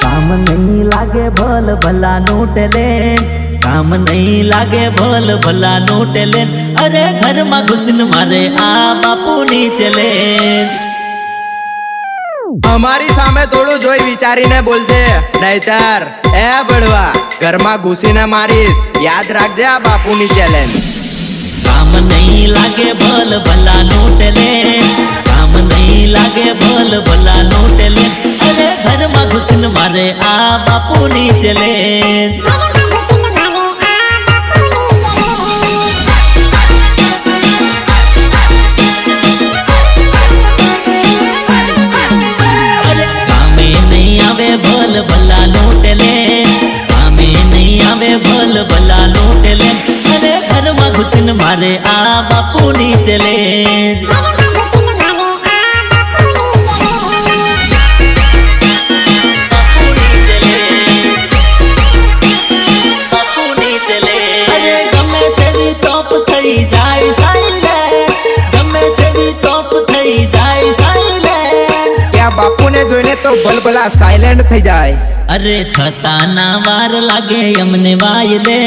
કામ નહીં લાગે ભલ ભલા નોટ લે. કામ નહીં લાગે ભલ ભલા નોટ લે. અરે ઘરમાં ઘુસીને મારે આ બાપુની ચલે અમારી સામે થોડું જોઈ વિચારીને બોલજે. નહીતર એ બળવા ઘરમાં ઘૂસીને મારીશ. યાદ રાખજે આ બાપુની ચેલેન્જ કામ નહીં લાગે ભલ ભલા નોટ લે. नहीं लागे बोल बोला नोटले अरे घर में घुसन मारे आ बापू नी चले बोल भला हमें नहीं आवे अरे मारे आ બાપુને જોઈને તો ભલભલા સાયલેન્ટ થઈ જાય. અરે થતા ના વાર લાગે અમને વાયલે.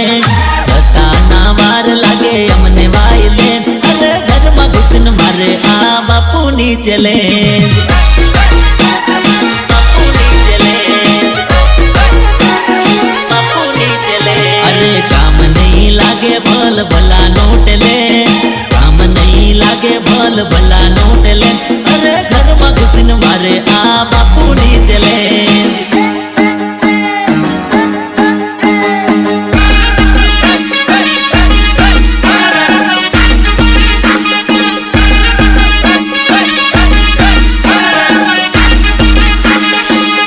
થતા ના વાર લાગે અમને વાયલે. અરે ઘરમાં ઘુસન મારે આ બાપુની ચલે ભલ ભલા નોટ લે કામ નહીં લાગે ભલ ભલા નોટ લે અરે ઘરમાં ઘુસન મારે આ બાપુની ચલે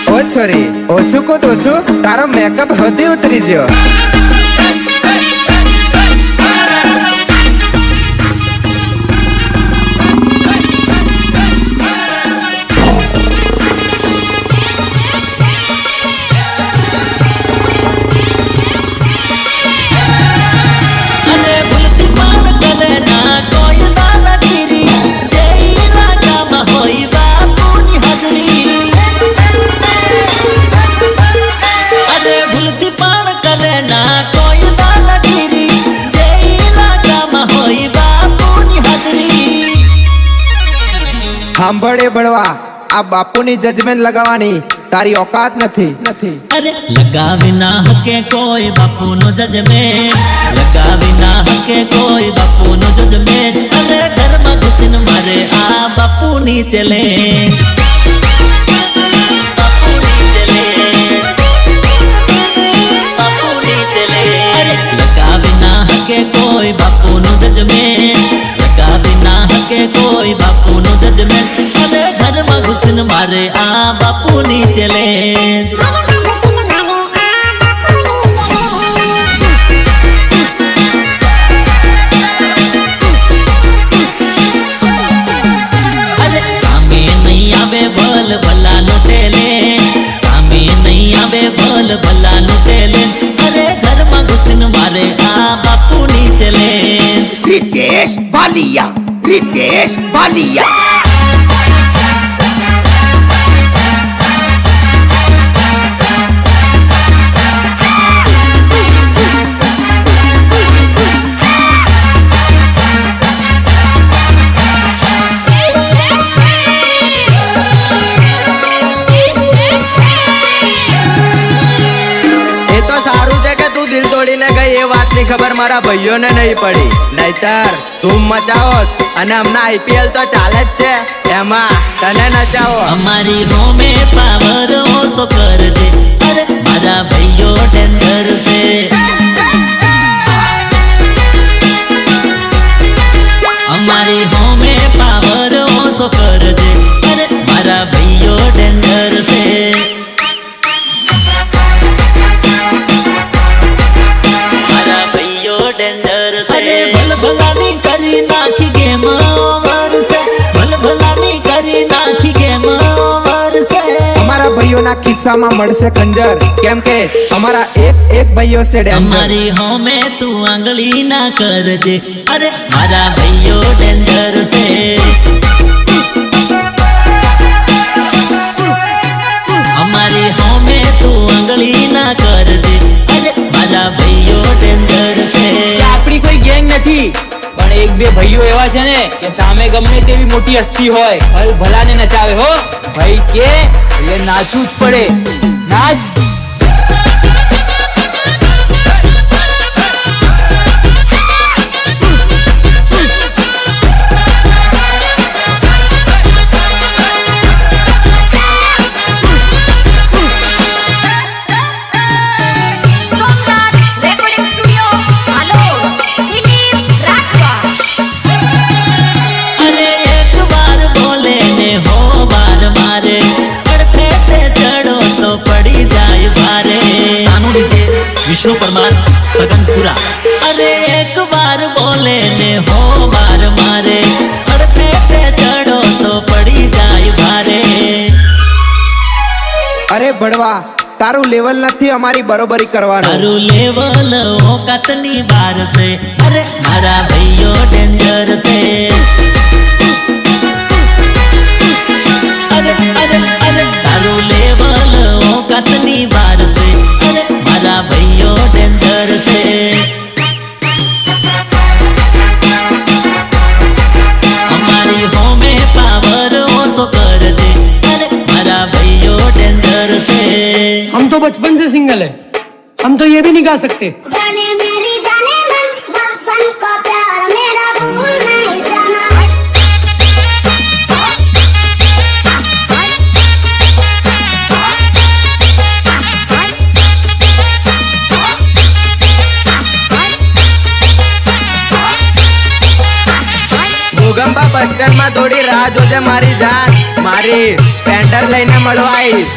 ઓ છોરી ઓછું કૂદ ઓછું તારો મેકઅપ હદી ઉતરી ગયો સાંભળે બળવા આ બાપુની જજમેન્ટ લગાવવાની તારી ઓકાત નથી નથી અરે લગાવી ના હકે કોઈ બાપુનો જજમેન્ટ લગાવી ના હકે કોઈ બાપુનો જજમેન્ટ અરે ઘરમાં ઘુસીને મારે આ બાપુની ચલે બાપુની ચલે બાપુની ચલે અરે લગાવી ના હકે કોઈ બાપુનો જજમેન્ટ Talía. ખબર મારા ભાઈઓને નહીં પડી. નહીતર ધૂમ મચાવો અને હમણાં આઈપીએલ તો ચાલે જ છે. એમાં તને નચાવો. અમારી હોમે પાવર ઓછો કર દે. અરે મારા ભાઈઓ ડેન્જર કિસ્સામાં મળશે ખંજર. કેમ કે અમારા એક એક ભાઈઓ છે અમારી હોમે તું આંગળી ના કરજે. અરે મારા ભાઈઓ ડેન્જર છે. અમારી હોમે તું આંગળી ના કરજે. અરે મારા ભાઈઓ ડેન્જર છે. આપણી કોઈ ગેંગ નથી. પણ એક બે ભાઈઓ એવા છે ને કે સામે ગમે તેવી મોટી અસ્થિ હોય. ભલાને નચાવે હો. ભાઈ કે ये नाचूच पड़े। नाच। વિષ્ણુ પરમાર સગનપુરા. અરે એક વાર બોલે ને હો વાર મારે. અડતે તે ચડો તો પડી જાય ભારે. અરે ભડવા તારું લેવલ નથી અમારી બરોબરી કરવાનું. તારું લેવલ ઓકાતની બાર છે. અરે મારા ભાઈઓ ડેન્જર છે. तो बचपन से सिंगल है। हम तो ये भी नहीं गा सकते। जाने मेरी जाने मन, बचपन का प्यार मेरा भूल नहीं जाना। ભૂગંબા બસ થોડી રાહ જોજે મારી જાન મારી સ્પેન્ડર લઈને મળવાઈશ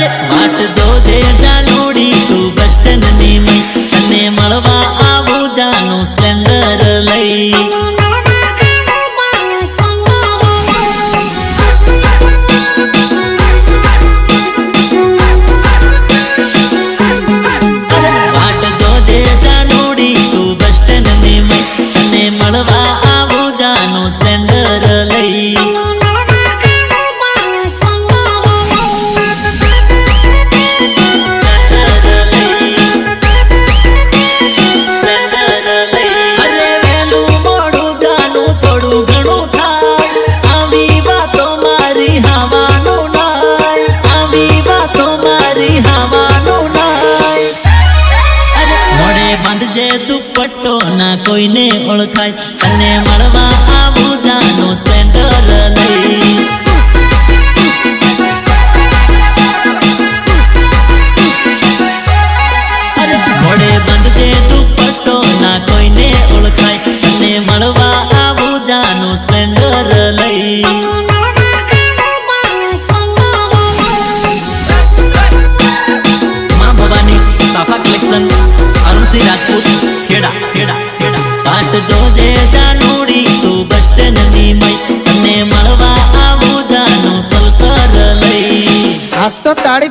વાટ દો દે જાલોડી તું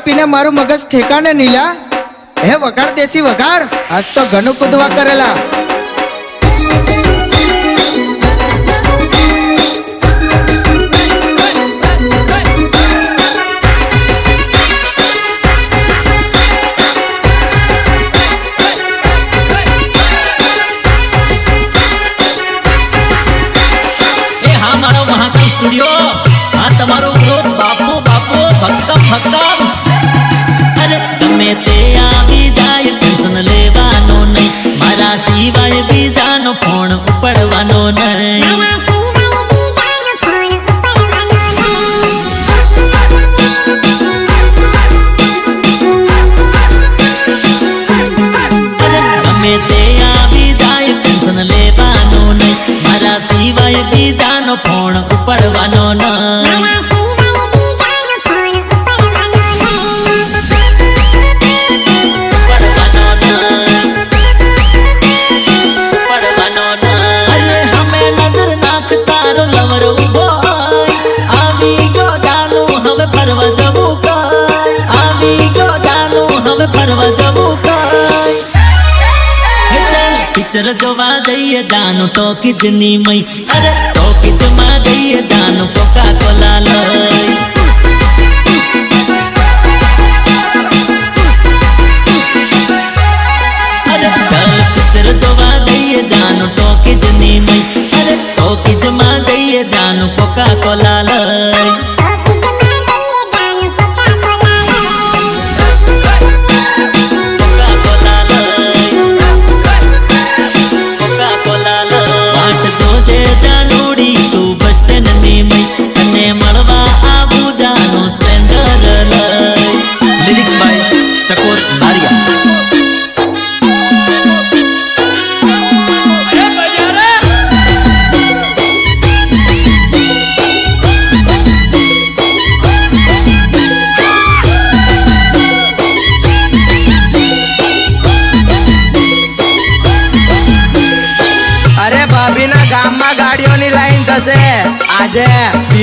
પીને મારું મગજ ઠેકાને નીલા. હે વગાડ દેસી વગાડ આજ તો ઘણું કૂદવા કરેલા. હું ટોકીજની મય. અરે ટોકીજમાં જઈએ દાનું કોકા કોલા લઈ. અરે દર જોવા જઈએ દાનું ટોકીજની મય. અરે ટોકીજમાં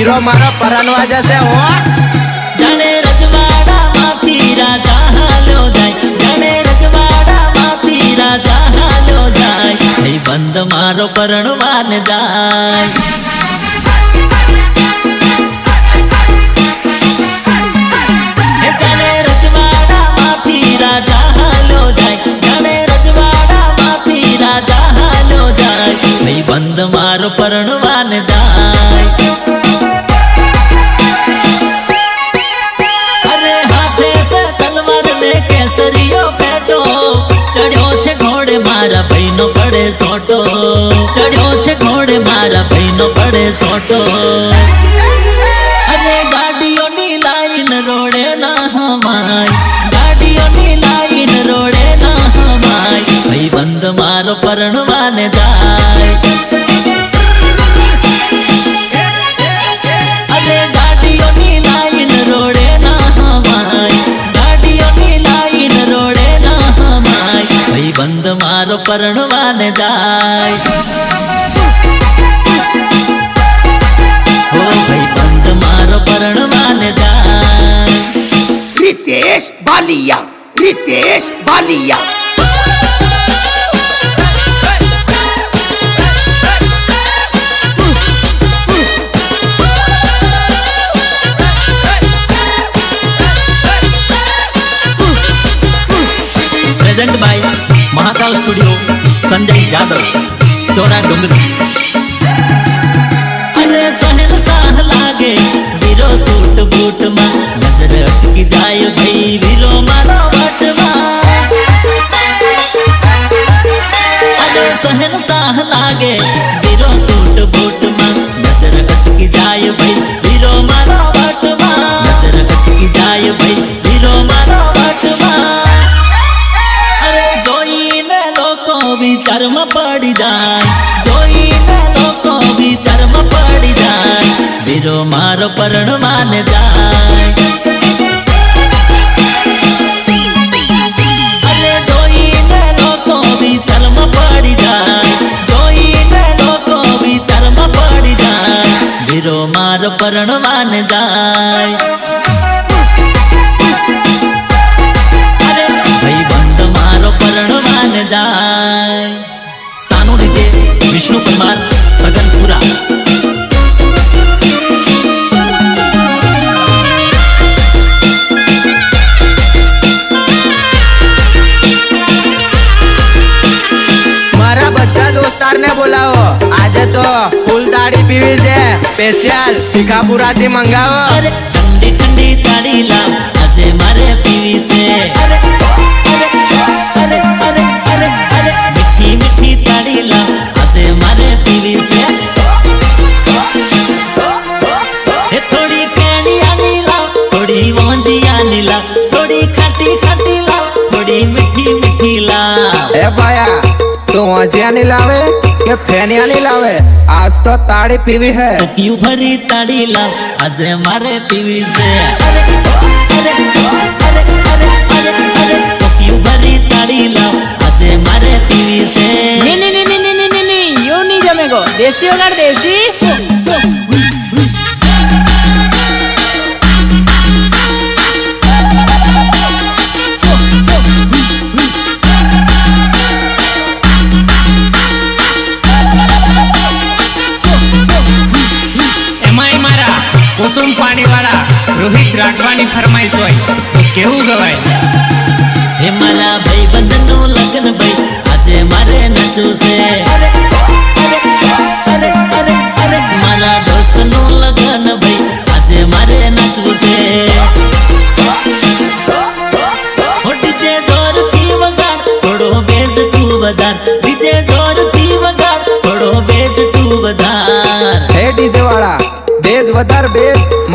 હીરો મારો પરણવા જશે હો જાણે રજવાડામાંથી રાજા હાલ્યો જાય જાણે રજવાડામાંથી રાજા હાલ્યો જાય ભાઈ બંધ મારો પરણવાન જાય હે જાણે રજવાડામાંથી રાજા હાલ્યો જાય જાણે રજવાડામાંથી રાજા હાલ્યો જાય ભાઈ બંધ મારો પરણવાન જાય ચડ્યો છે ઘોડે, મારા ભાઈનો પડે સોટો. અરે ગાડીઓની લાઈન રોડે ના લાઈન રોડે ના હમાય. ભાઈ બંધ મારો જાય. અરે ગાડીઓની લાઈન રોડે ના હમાય. ગાડીઓની લાઈન રોડે ના હમાય. ભાઈ બંધ મારો પરણવાને संजय यादव, चोरा डुंगरी। अरे सहल साह लागे सूट बूट मा नज़र अटकी जाय मारो बट मा अरे सहल लागे વીરો મારો વિચારમાં પડી જાય. વીરો મારો પરણવાને જાય. ભાઈ બંધ મારો પરણવાન જાય. સ્થાનો લીધે વિષ્ણુ પરમાર स्पेशल सिखापुरा से मंगाओ अरे ठंडी ठंडी ताड़ी मारे पीवी से। थोड़ी कैनी आनी मजिया नहीं लावे के फैनिया नहीं लावे। आज तो ताड़ी पीवी है। तो क्यों भरी ताड़ी ला आज मारे पीवी से। देसी होगा देसी? કુસુમ પાણી વાળા રોહિત રાખવાની ફરમાઈશ હોય તો કેવું ગવાય? હે મારા ભાઈ બંધનું લગ્ન ભાઈ, આજે મારે નચવું છે.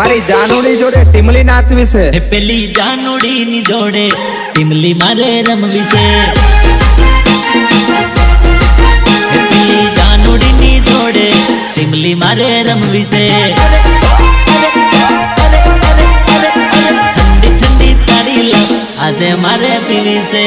મારી જાનુડી જોડે ટીમલી નાચવી છે. પેલી જાનુડી જાનુડીની જોડે ટીમલી મારે રમવી છે. પેલી જાનુડી ની જોડે ટીમલી મારે રમવી છે. ઠંડી ઠંડી તારી લો આજે મારે પીવી છે.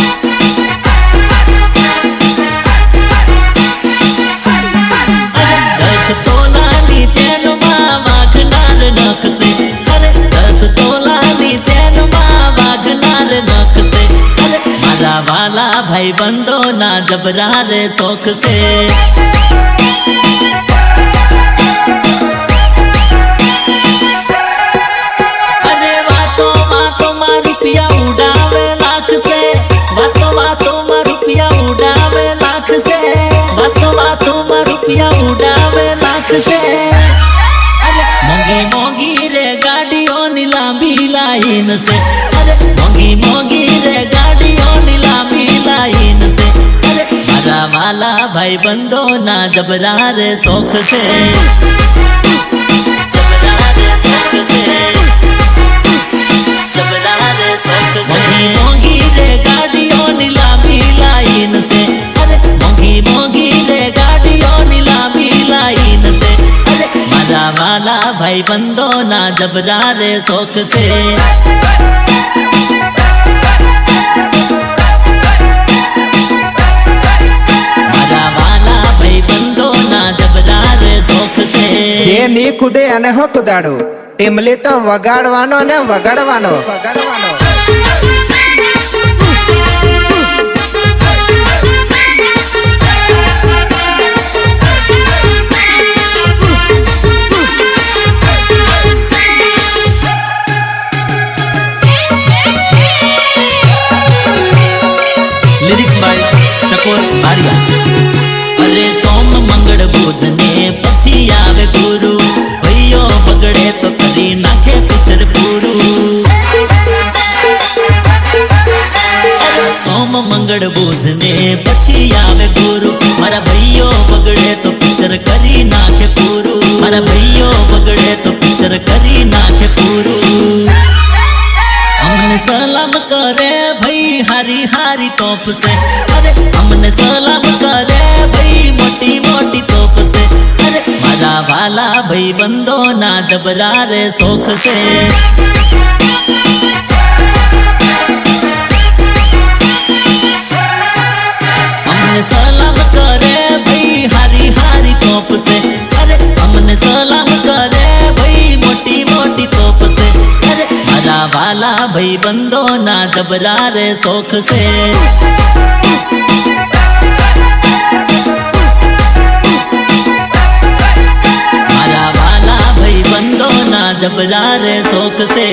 તોલાની ચેનમાં વાઘનાર નખશે. અરે દસ તોલાની ચેનમાં વાઘનાર નખશે. અરે મારા વાલા ભાઈ બંધો ના જબરા રે શોખ છે बंदो ना जबरा रे से। मोगी रे गाड़ियों नीलामी लाइन से। मोगी गाड़ियों नीलामी लाइन भाई बंदो ना जबरा रे शौक से। જે ની કુદે અને હો કુદાડું ટીમલી તો વગાડવાનો ને વગાડવાનો. વગાડવાનો. हमने सलाम करे भाई, हरी हरी तोप से। अरे, हमने सलाम करे भाई, मोटी मोटी तोप से। अरे मज़ा वाला भाई बंदो ना डबरा रे शोक से। सलाम करे भाई, हरी हरी तोप से। अरे, हमने सलाम करे भाई, मोटी मोटी वाला भाई बंदो ना जबरा रे शौक से। वाला भाई बंदो ना जबरा रे शौक से।